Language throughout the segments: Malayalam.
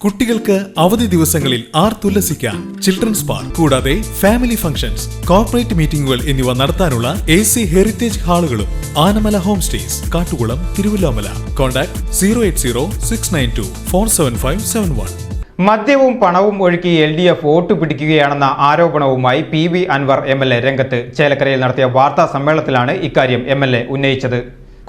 കുട്ടികൾക്ക് അവധി ദിവസങ്ങളിൽ ആർ ആർത്തുല്ലസിക്കാൻ ചിൽഡ്രൻസ് പാർക്ക് കൂടാതെ ഫാമിലി ഫംഗ്ഷൻസ് കോർപ്പറേറ്റ് മീറ്റിംഗുകൾ എന്നിവ നടത്താനുള്ള A C heritage ഹാളുകളും Anamala home stays Kattukulam Thiruvillwamala. Contact zero eight zero six nine two four seven five seven one മദ്യവും പണവും ഒഴുക്കി എൽ ഡി എഫ് വോട്ട് പിടിക്കുകയാണെന്ന ആരോപണവുമായി P V Anvar M L A രംഗത്ത് ചേലക്കരയിൽ നടത്തിയ വാർത്താ സമ്മേളനത്തിലാണ് ഇക്കാര്യം എം എൽ എ ഉന്നയിച്ചത്.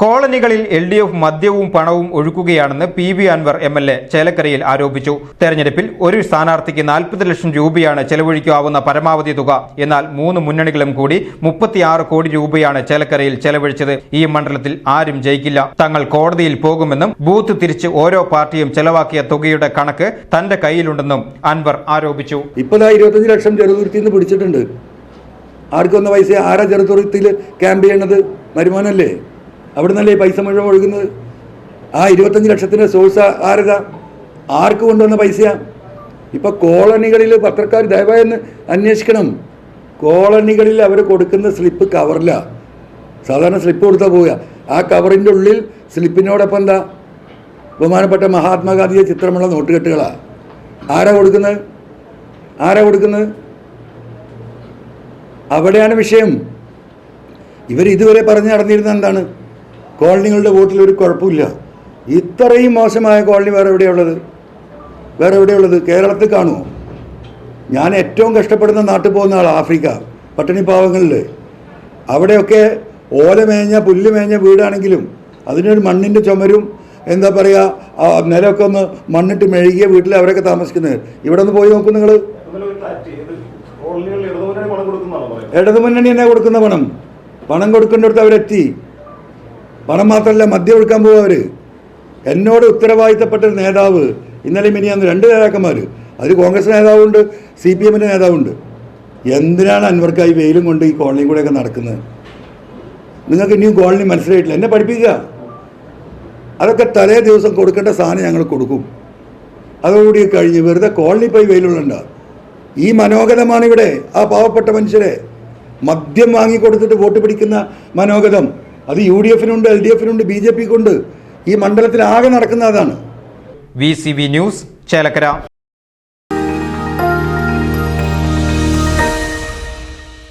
കോളനികളിൽ എൽ ഡി എഫ് മദ്യവും പണവും ഒഴുക്കുകയാണെന്ന് P V Anvar M L A ചേലക്കരയിൽ ആരോപിച്ചു. തെരഞ്ഞെടുപ്പിൽ ഒരു സ്ഥാനാർത്ഥിക്ക് നാൽപ്പത് ലക്ഷം രൂപയാണ് ചെലവഴിക്കാവുന്ന പരമാവധി തുക. എന്നാൽ മൂന്ന് മുന്നണികളും കൂടി മുപ്പത്തിയാറ് കോടി രൂപയാണ് ചേലക്കരയിൽ ചെലവഴിച്ചത്. ഈ മണ്ഡലത്തിൽ ആരും ജയിക്കില്ല. തങ്ങൾ കോടതിയിൽ പോകുമെന്നും ബൂത്ത് തിരിച്ച് ഓരോ പാർട്ടിയും ചെലവാക്കിയ തുകയുടെ കണക്ക് തന്റെ കയ്യിലുണ്ടെന്നും അൻവർ ആരോപിച്ചു. ലക്ഷം പിടിച്ചിട്ടുണ്ട്. ആർക്കൊന്ന് പൈസ ആരാ ചെറുതുരുത്തിയിൽ ക്യാമ്പ് ചെയ്യണത്? വരുമാനമല്ലേ അവിടെ നിന്നല്ലേ പൈസ മുഴുവൻ ഒഴുകുന്നത്? ആ ഇരുപത്തഞ്ച് ലക്ഷത്തിന്റെ സോഴ്സ് ആരതാ? ആർക്ക് കൊണ്ടുവന്ന പൈസയാണ് ഇപ്പം കോളനികളിൽ പത്രക്കാർ ദയവായി ഒന്ന് അന്വേഷിക്കണം. കോളനികളിൽ അവർ കൊടുക്കുന്ന സ്ലിപ്പ് കവറില്ല സാധാരണ സ്ലിപ്പ് കൊടുത്താൽ പോവുക. ആ കവറിന്റെ ഉള്ളിൽ സ്ലിപ്പിനോടൊപ്പം എന്താ? ബഹുമാനപ്പെട്ട മഹാത്മാഗാന്ധിയെ ചിത്രമുള്ള നോട്ടുകെട്ടുകളാണ് ആരാ കൊടുക്കുന്നത്? ആരാ കൊടുക്കുന്നത്? അവിടെയാണ് വിഷയം. ഇവർ ഇതുവരെ പറഞ്ഞു നടന്നിരുന്നത് എന്താണ്? കോളനികളുടെ വോട്ടിൽ ഒരു കുഴപ്പമില്ല. ഇത്രയും മോശമായ കോളനി വേറെ എവിടെയുള്ളത്? വേറെ എവിടെയുള്ളത്? കേരളത്തിൽ കാണുമോ? ഞാൻ ഏറ്റവും കഷ്ടപ്പെടുന്ന നാട്ടിൽ പോകുന്ന ആൾ ആഫ്രിക്ക പട്ടിണി പാവങ്ങളിൽ. അവിടെയൊക്കെ ഓല മേഞ്ഞ പുല്ല് മേഞ്ഞ വീടാണെങ്കിലും അതിനൊരു മണ്ണിന്റെ ചുമരും എന്താ പറയുക നിലമൊക്കെ ഒന്ന് മണ്ണിട്ട് മെഴുകിയ വീട്ടിൽ അവരൊക്കെ താമസിക്കുന്നത്. ഇവിടെ ഒന്ന് പോയി നോക്കും നിങ്ങൾ ഇടതുമുന്നണി തന്നെ കൊടുക്കുന്ന പണം? പണം കൊടുക്കേണ്ടടുത്ത് അവരെത്തി. പണം മാത്രമല്ല മദ്യം ഒഴുക്കാൻ പോകും അവർ എന്നോട് ഉത്തരവാദിത്തപ്പെട്ട നേതാവ് ഇന്നലെ മിനിയാന്ന് രണ്ട് നേതാക്കന്മാർ അതിൽ കോൺഗ്രസ് നേതാവുണ്ട് സി പി എമ്മിന്റെ നേതാവുണ്ട്. എന്തിനാണ് അൻവർക്കായി വെയിലും കൊണ്ട് ഈ കോളനിയും കൂടെയൊക്കെ നടക്കുന്നത്? നിങ്ങൾക്ക് ഇനിയും കോളനി മനസ്സിലായിട്ടില്ല. എന്നെ പഠിപ്പിക്കുക. അതൊക്കെ തലേ ദിവസം കൊടുക്കേണ്ട സാധനം ഞങ്ങൾ കൊടുക്കും. അതോടുകൂടി കഴിഞ്ഞ് വെറുതെ കോളനി പോയി വെയിലുള്ളണ്ട. ഈ മനോഗതമാണ് ഇവിടെ ആ പാവപ്പെട്ട മനുഷ്യരെ. മദ്യം വാങ്ങിക്കൊടുത്തിട്ട് വോട്ട് പിടിക്കുന്ന മനോഗതം. അത് യു ഡി എഫിനുണ്ട് എൽ ഡി എഫിനുണ്ട് ബി ജെ പിക്കുണ്ട്. ഈ മണ്ഡലത്തിൽ ആകെ നടക്കുന്ന അതാണ്. V C V news Chelakkara.